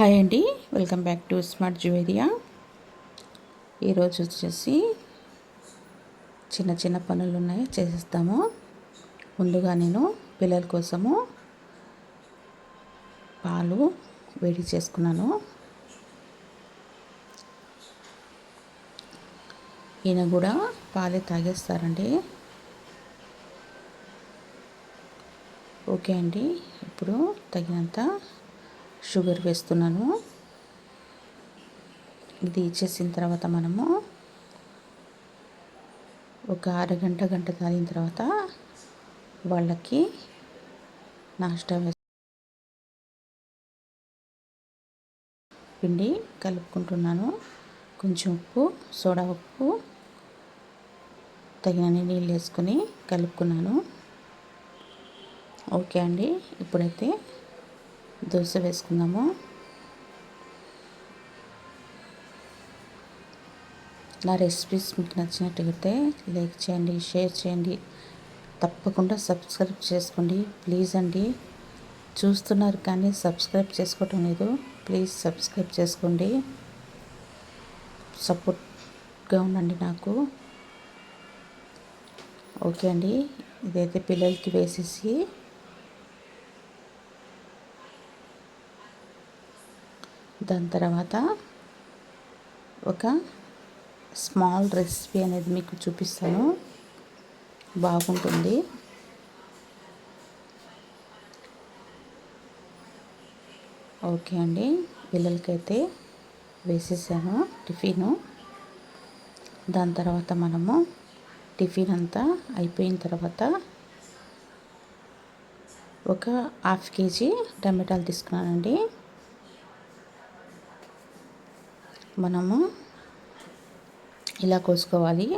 Hi అండి. Welcome back to smart Juveria ఈరోజు వచ్చేసి చిన్న చిన్న పనులు ఉన్నాయి చేసేస్తాము. ముందుగా నేను పిల్లల కోసము పాలు వేడి చేసుకున్నాను. ఈయన కూడా పాలే తాగేస్తారండి. ఓకే అండి ఇప్పుడు తగినంత షుగర్ వేస్తున్నాను. ఇది ఇచ్చేసిన తర్వాత మనము ఒక అరగంట గంట తాగిన తర్వాత వాళ్ళకి నాష్టా వేసి పిండి కలుపుకుంటున్నాను. కొంచెం ఉప్పు సోడా ఉప్పు తగినన్ని నీళ్ళు వేసుకొని కలుపుకున్నాను. ఓకే అండి ఇప్పుడైతే దోశ వేసుకుందాము. నా రెసిపీస్ మీకు నచ్చినట్టయితే లైక్ చేయండి షేర్ చేయండి. తప్పకుండా సబ్స్క్రైబ్ చేసుకోండి. ప్లీజ్ అండి. చూస్తున్నారు కానీ సబ్స్క్రైబ్ చేసుకోవటం లేదు. ప్లీజ్ సబ్స్క్రైబ్ చేసుకోండి. సపోర్ట్గా ఉండండి నాకు. ఓకే అండి. ఇదైతే పిల్లలకి వేసేసి దాని తర్వాత ఒక స్మాల్ రెసిపీ అనేది మీకు చూపిస్తాను. బాగుంటుంది. ఓకే అండి. పిల్లలకైతే వేసేసాను టిఫిను. దాని తర్వాత మనము టిఫిన్ అంతా అయిపోయిన తర్వాత ఒక హాఫ్ కేజీ టమాటాలు తీసుకున్నానండి. మనము ఇలా కోసుకోవాలి.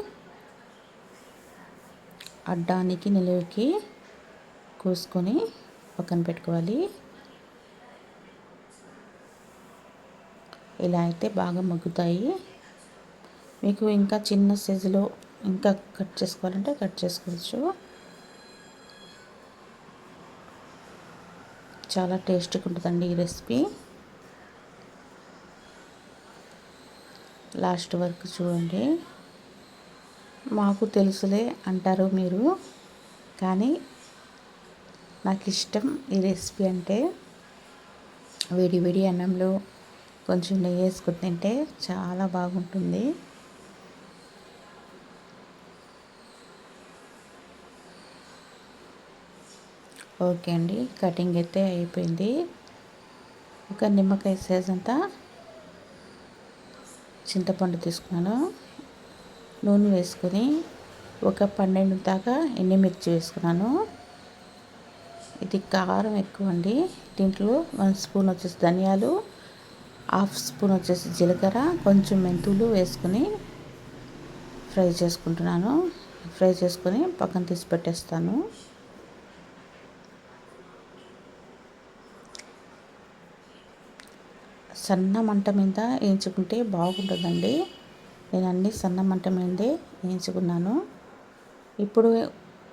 అడ్డానికి నిలువుకి కోసుకొని పక్కన పెట్టుకోవాలి. ఇలా అయితే బాగా మగ్గుతాయి. మీకు ఇంకా చిన్న సైజులో ఇంకా కట్ చేసుకోవాలంటే కట్ చేసుకోవచ్చు. చాలా టేస్ట్గా ఉంటుందండి ఈ రెసిపీ. లాస్ట్ వరకు చూడండి. మాకు తెలుసులే అంటారు మీరు. కానీ నాకు ఇష్టం ఈ రెసిపీ అంటే వేడి వేడి అన్నంలో కొంచెం నెయ్యి వేసుకుని తింటే చాలా బాగుంటుంది. ఓకే అండి కటింగ్ అయితే అయిపోయింది. ఒక నిమ్మకాయ సైజ్ అంతా చింతపండు తీసుకున్నాను. నూనె వేసుకొని ఒక పన్నెండు దాకా ఎండుమిర్చి వేసుకున్నాను. ఇది కారం ఎక్కువ అండి. దీంట్లో వన్ స్పూన్ వచ్చేసి ధనియాలు హాఫ్ స్పూన్ వచ్చేసి జీలకర్ర కొంచెం మెంతులు వేసుకొని ఫ్రై చేసుకుంటున్నాను. ఫ్రై చేసుకొని పక్కన తీసి పెట్టేస్తాను. సన్న మంట మీద వేయించుకుంటే బాగుంటుందండి. నేను అన్నీ సన్న మంట మీదే వేయించుకున్నాను. ఇప్పుడు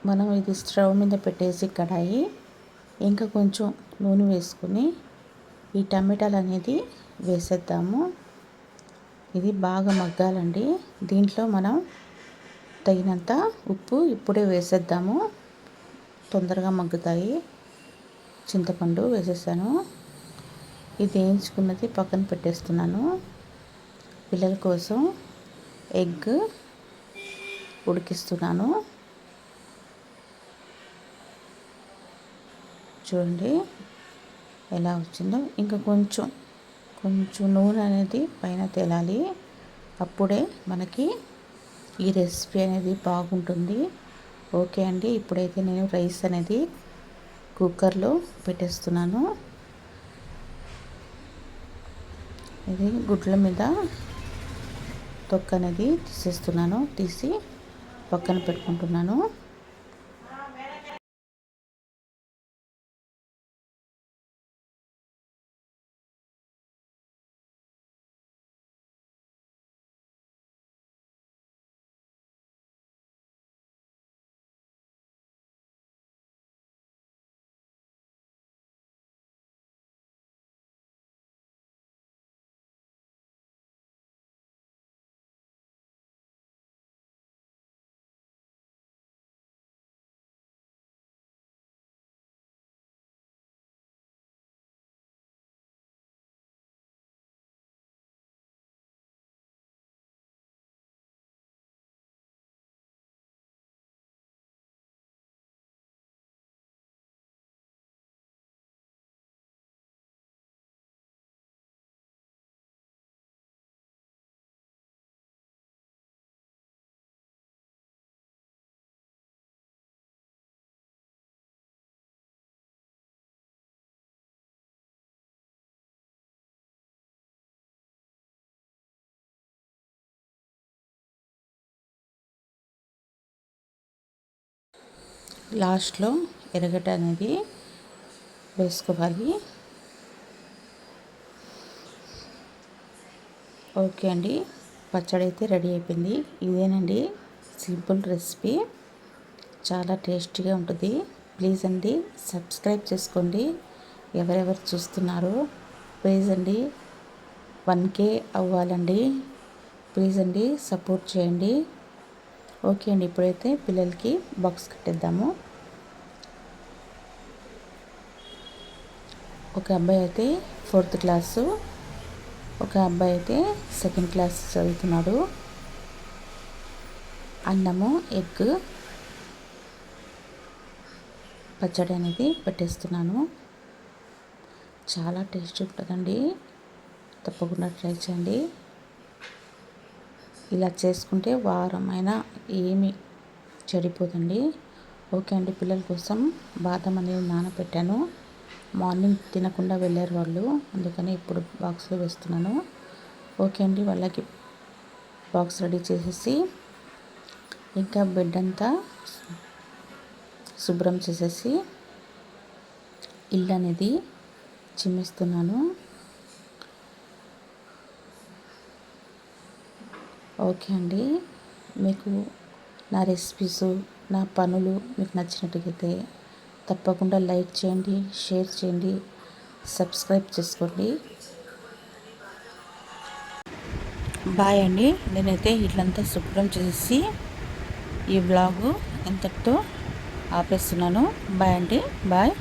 మనం ఇది స్టవ్ మీద పెట్టేసి కడాయి ఇంకా కొంచెం నూనె వేసుకుని ఈ టమాటాలు అనేది వేసేద్దాము. ఇది బాగా మగ్గాలండి. దీంట్లో మనం తగినంత ఉప్పు ఇప్పుడే వేసేద్దాము. తొందరగా మగ్గుతాయి. చింతపండు వేసేసాను. ఇది వేయించుకున్నది పక్కన పెట్టేస్తున్నాను. పిల్లల కోసం ఎగ్ ఉడికిస్తున్నాను. చూడండి ఎలా వచ్చిందో. ఇంకా కొంచెం కొంచెం నూనె అనేది పైన తేలాలి. అప్పుడే మనకి ఈ రెసిపీ అనేది బాగుంటుంది. ఓకే అండి ఇప్పుడైతే నేను రైస్ అనేది కుక్కర్లో పెట్టేస్తున్నాను. ఇది గుడ్ల మీద తొక్క అనేది తీసేస్తున్నాను తీసి పక్కన పెట్టుకుంటున్నాను. లాస్ట్లో ఎరగట అనేది వేసుకోవాలి. ఓకే అండి పచ్చడి అయితే రెడీ అయిపోయింది. ఇదేనండి సింపుల్ రెసిపీ. చాలా టేస్టీగా ఉంటుంది. ప్లీజ్ అండి సబ్స్క్రైబ్ చేసుకోండి. ఎవరెవరు చూస్తున్నారో ప్లీజ్ అండి వన్ కే అవ్వాలండి. ప్లీజ్ అండి సపోర్ట్ చేయండి. ఓకే అండి ఇప్పుడైతే పిల్లలకి బాక్స్ కట్టేద్దాము. ఒక అబ్బాయి అయితే ఫోర్త్ క్లాసు ఒక అబ్బాయి అయితే సెకండ్ క్లాస్ చదువుతున్నాడు. అన్నము ఎగ్ పచ్చడి అనేది పెట్టేస్తున్నాను. చాలా టేస్ట్ ఉంటుందండి. తప్పకుండా ట్రై చేయండి. ఇలా చేసుకుంటే వారమైనా ఏమి చెడిపోదండి. ఓకే అండి పిల్లల కోసం బాదం అనేది నానబెట్టాను మార్నింగ్ తినకుండా వెళ్ళారు వాళ్ళు అందుకని ఇప్పుడు బాక్స్లో వేస్తున్నాను. ఓకే అండి వాళ్ళకి బాక్స్ రెడీ చేసేసి ఇంకా బెడ్ అంతా శుభ్రం చేసేసి ఇల్లు అనేది చిమ్మిస్తున్నాను. ఓకే అండి. మీకు నా రెసిపీస్ నా పనులు మీకు నచ్చినట్టుగైతే తప్పకుండా లైక్ చేయండి షేర్ చేయండి సబ్స్క్రైబ్ చేసుకోండి. బాయ్ అండి. నేనైతే ఇట్లంతా శుభ్రం చేసి ఈ బ్లాగు ఇంతటితో ఆపేస్తున్నాను. బాయ్ అండి. బాయ్